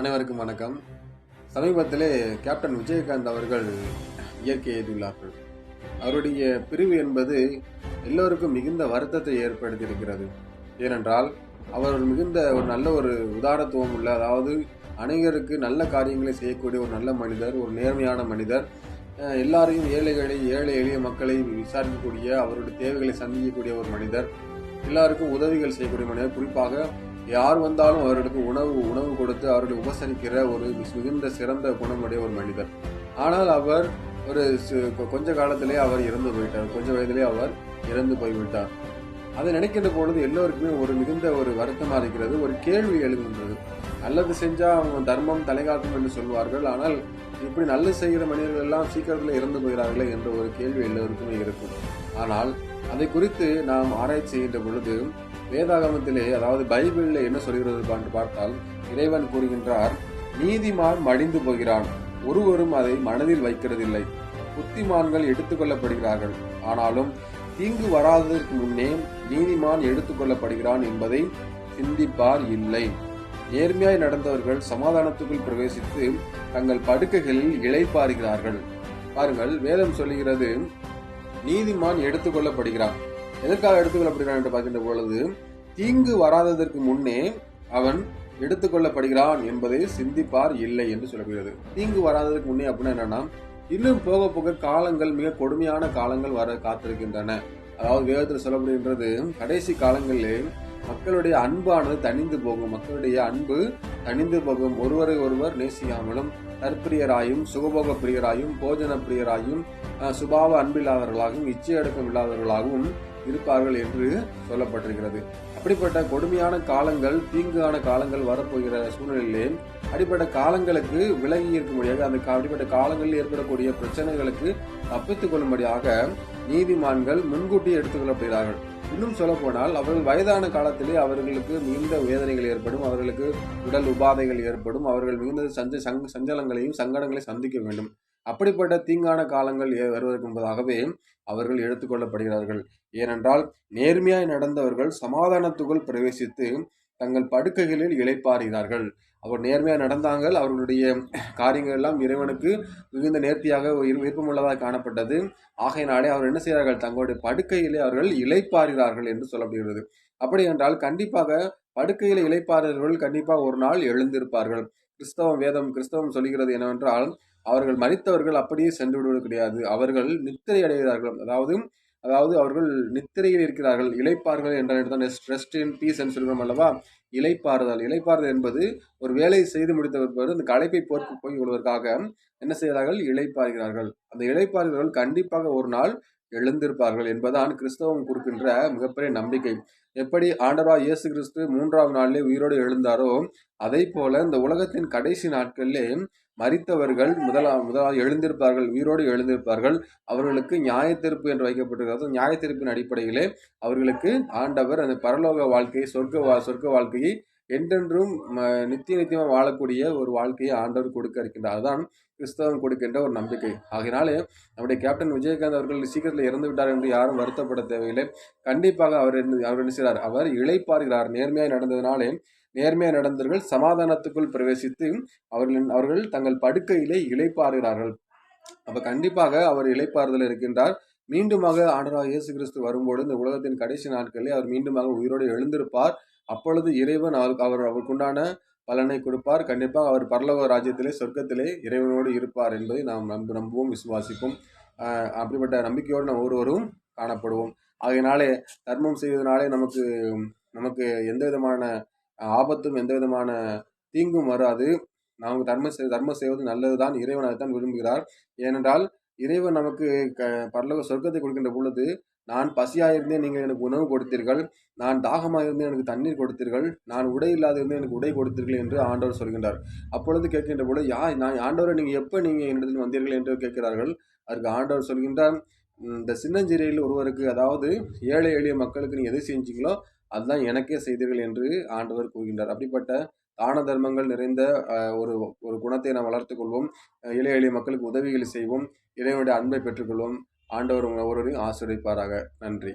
அனைவருக்கும் வணக்கம். சமீபத்திலே கேப்டன் விஜயகாந்த் அவர்கள் இயற்கை எழுதியுள்ளார்கள் அவருடைய பிரிவு என்பது எல்லோருக்கும் மிகுந்த வருத்தத்தை ஏற்படுத்தியிருக்கிறது. ஏனென்றால் அவர் மிகுந்த ஒரு நல்ல ஒரு உதாரத்துவம் உள்ள அதாவது அனைவருக்கு நல்ல காரியங்களை செய்யக்கூடிய ஒரு நல்ல மனிதர் ஒரு நேர்மையான மனிதர் எல்லாரையும் ஏழைகளை ஏழை எளிய மக்களை விசாரிக்கக்கூடிய அவருடைய தேவைகளை சந்திக்கக்கூடிய ஒரு மனிதர் எல்லாருக்கும் உதவிகள் செய்யக்கூடிய மனிதர். குறிப்பாக யார் வந்தாலும் அவர்களுக்கு உணவு உணவு கொடுத்து அவர்களை உபசரிக்கிற ஒரு மிகுந்த சிறந்த குணமுடைய ஒரு மனிதர். ஆனால் அவர் ஒரு கொஞ்ச காலத்திலே அவர் இறந்து போயிட்டார். கொஞ்ச வயதிலே அவர் இறந்து போய்விட்டார். அதை நினைக்கின்ற பொழுது எல்லோருக்குமே ஒரு மிகுந்த ஒரு வருத்தமா இருக்கிறது ஒரு கேள்வி எழுகின்றது. நல்லது செஞ்சா அவங்க தர்மம் தலைகாக்கும் என்று சொல்வார்கள். ஆனால் இப்படி நல்லது செய்கிற மனிதர்கள் எல்லாம் சீக்கிரத்தில் இறந்து போகிறார்களே என்ற ஒரு கேள்வி எல்லோருக்குமே இருக்கும். ஆனால் அதை குறித்து நாம் ஆராய்ச்சி செய்கின்ற பொழுது வேதாகமத்திலே அதாவது பைபிளில் என்ன சொல்கிறது என்று பார்த்தால் இறைவன் கூறுகின்றார் நீதிமான் மடிந்து போகிறான். ஒருவரும் அதை மனதில் வைக்கிறதில்லை. புத்திமான்கள் எடுத்துக்கொள்ளப்படுகிறார்கள். ஆனாலும் தீங்கு வராததற்கு முன்னே நீதிமான் எடுத்துக்கொள்ளப்படுகிறான் என்பதை சிந்திப்பார் இல்லை. நேர்மையாய் நடந்தவர்கள் சமாதானத்துக்குள் பிரவேசித்து தங்கள் படுக்கைகளில் இழைப்பாருகிறார்கள் பாருங்கள் வேதம் சொல்லுகிறது நீதிமான் எடுத்துக்கொள்ளப்படுகிறான். எதற்காக எடுத்துக்கொள்ளப்படுகிறான் என்று பார்க்கின்ற பொழுது தீங்கு வராததற்கு முன்னே அவன் எடுத்துக்கொள்ளப்படுகிறான் என்பதை சிந்திப்பார் இல்லை என்று சொல்லப்படுகிறது. தீங்கு வராததற்கு முன்னே அப்படின்னா என்னன்னா இன்னும் போக போக காலங்கள் மிக கொடுமையான காலங்கள் வர காத்திருக்கின்றன. அதாவது வேதத்தில் சொல்லப்படுகின்றது கடைசி காலங்களிலே மக்களுடைய அன்பானது தணிந்து போகும். மக்களுடைய அன்பு தணிந்து போகும். ஒருவரை ஒருவர் நேசியாமலும் தற்பிரியராயும் சுகபோக பிரியராயும் போஜன பிரியராயும் சுபாவ அன்பில்லாதவர்களாகவும் இச்சையடக்கம் இல்லாதவர்களாகவும் இருப்பார்கள் என்று சொல்லப்பட்டிருக்கிறது. அப்படிப்பட்ட கொடுமையான காலங்கள் தீங்கான காலங்கள் வரப்போகிற சூழ்நிலையிலே அடிப்பட்ட காலங்களுக்கு விலகி இருக்கும்படியாக அந்த அடிப்பட்ட அப்படிப்பட்ட காலங்களில் ஏற்படக்கூடிய பிரச்சனைகளுக்கு தப்பித்துக் கொள்ளும்படியாக நீதிமான்கள் முன்கூட்டி எடுத்துக்கொள்ளப்படுகிறார்கள். இன்னும் சொல்ல போனால் அவர்கள் வயதான காலத்திலே அவர்களுக்கு மிகுந்த வேதனைகள் ஏற்படும் அவர்களுக்கு உடல் உபாதைகள் ஏற்படும் அவர்கள் மிகுந்த சஞ்ச சங்க- சஞ்சலங்களையும் சங்கடங்களையும் சந்திக்க வேண்டும். அப்படிப்பட்ட தீங்கான காலங்கள் ஏ- வருவதற்கு முன்பதாகவே அவர்கள் எடுத்துக்கொள்ளப்படுகிறார்கள் ஏனென்றால் நேர்மையாய் நடந்தவர்கள் சமாதானத்துக்குள் பிரவேசித்து தங்கள் படுக்கைகளில் இழைப்பாறுகிறார்கள் அவர் நேர்மையாக நடந்தாங்கள் அவர்களுடைய காரியங்கள் எல்லாம் இறைவனுக்கு மிகுந்த நேர்த்தியாக விருப்பமுள்ளதாக காணப்பட்டது. ஆகையினாலே அவர் என்ன செய்கிறார்கள்? தங்களுடைய படுக்கையிலே அவர்கள் இழைப்பாறுகிறார்கள் என்று சொல்லப்படுகிறது. அப்படி என்றால் கண்டிப்பாக படுக்கையில் இளைப்பாறுகிறவர்கள் கண்டிப்பாக ஒரு நாள் எழுந்திருப்பார்கள். கிறிஸ்தவம் வேதம் கிறிஸ்தவம் சொல்கிறது என்னவென்றால் அவர்கள் மறித்தவர்கள் அப்படியே சென்று விடுவது கிடையாது. அவர்கள் நித்திரை அடைகிறார்கள் அதாவது அதாவது அவர்கள் நித்திரையில் இருக்கிறார்கள். இழைப்பார்கள் என்ற தான் ரெஸ்ட் இன் பீஸ் என்று சொல்கிறோம் அல்லவா? இழைப்பாறுதல் இளைப்பாறுதல் என்பது ஒரு வேலையை செய்து முடித்த பிற்பாடு அந்த களைப்பை போர்க்கு போய் கொள்வதற்காக என்ன செய்கிறார்கள்? இளைப்பாறுகிறார்கள். அந்த இளைப்பாறுகிறவர்கள் கண்டிப்பாக ஒரு நாள் எழுந்திருப்பார்கள் என்பதான் கிறிஸ்தவம் கொடுக்கின்ற மிகப்பெரிய நம்பிக்கை. எப்படி ஆண்டவராக இயேசு கிறிஸ்து மூன்றாவது நாளிலே உயிரோடு எழுந்தாரோ அதே போல இந்த உலகத்தின் கடைசி நாட்களிலே மறித்தவர்கள் முதலா முதலாக எழுந்திருப்பார்கள் உயிரோடு எழுந்திருப்பார்கள். அவர்களுக்கு நியாயத்தீர்ப்பு என்று வைக்கப்பட்டிருக்கிறது. நியாயத்தீர்ப்பின் அடிப்படையிலே அவர்களுக்கு ஆண்டவர் அந்த பரலோக வாழ்க்கையை சொர்க்க வா சொர்க்க வாழ்க்கையை என்றென்றும் நித்திய நித்தியமாக வாழக்கூடிய ஒரு வாழ்க்கையை ஆண்டவர் கொடுக்க இருக்கின்றார். அதுதான் கிறிஸ்தவம் கொடுக்கின்ற ஒரு நம்பிக்கை. ஆகினாலே நம்முடைய கேப்டன் விஜயகாந்த் அவர்கள் சீக்கிரத்தில் இறந்து விட்டார் என்று யாரும் வருத்தப்பட தேவையில்லை. கண்டிப்பாக அவர் என்ன- அவர் என்ன செய்கிறார் அவர் இழைப்பார்கிறார் நேர்மையாக நடந்ததினாலே நேர்மையாக நடந்தவர்கள் சமாதானத்துக்குள் பிரவேசித்து அவர்களின் அவர்கள் தங்கள் படுக்கையிலே இழைப்பாருகிறார்கள் அப்போ கண்டிப்பாக அவர் இழைப்பாறுதல் இருக்கின்றார். மீண்டுமாக ஆண்டராக இயேசு கிறிஸ்து வரும்போது இந்த உலகத்தின் கடைசி நாட்களில் அவர் மீண்டுமாக உயிரோடு எழுந்திருப்பார். அப்பொழுது இறைவன் அவருக்கு அவர் அவருக்குண்டான பலனை கொடுப்பார். கண்டிப்பாக அவர் பரலோக ராஜ்யத்திலே சொர்க்கத்திலே இறைவனோடு இருப்பார் என்பதை நாம் நம்ப நம்புவோம் விசுவாசிப்போம். அப்படிப்பட்ட நம்பிக்கையோடு நாம் ஒருவரும் காணப்படுவோம். ஆகையினாலே தர்மம் செய்வதனாலே நமக்கு நமக்கு எந்த விதமான ஆபத்தும் எந்த விதமான தீங்கும் வராது. நாம் தர்மம் செய் தர்மம் செய்வது நல்லதுதான். இறைவன் அதைத்தான் விரும்புகிறார். ஏனென்றால் இறைவன் நமக்கு க பரலோக சொர்க்கத்தை கொடுக்கின்ற பொழுது நான் பசியாயிருந்தேன் நீங்கள் எனக்கு உணவு கொடுத்தீர்கள். நான் தாகமாக இருந்தே எனக்கு தண்ணீர் கொடுத்தீர்கள். நான் உடை இல்லாத இருந்தேன் எனக்கு உடை கொடுத்தீர்கள் என்று ஆண்டவர் சொல்கின்றார். அப்பொழுது கேட்கின்ற போது யா நான் ஆண்டவரை நீங்கள் எப்போ நீங்கள் என்னிடத்தில் வந்தீர்கள் என்று கேட்கிறார்கள்? அதற்கு ஆண்டவர் சொல்கின்றார் இந்த சின்னஞ்சிறையில் ஒருவருக்கு அதாவது ஏழை எளிய மக்களுக்கு நீங்கள் எது செஞ்சீங்களோ அதுதான் எனக்கே செய்தீர்கள் என்று ஆண்டவர் கூறுகின்றார். அப்படிப்பட்ட தான தர்மங்கள் நிறைந்த ஒரு ஒரு குணத்தை நாம் வளர்த்துக்கொள்வோம் இளைய ஏழை எளிய மக்களுக்கு உதவிகளை செய்வோம். இறைவனுடைய அன்பை பெற்றுக்கொள்வோம். ஆண்டவர் உங்களை ஒருவரையும் ஆசிரியப்பாராக நன்றி.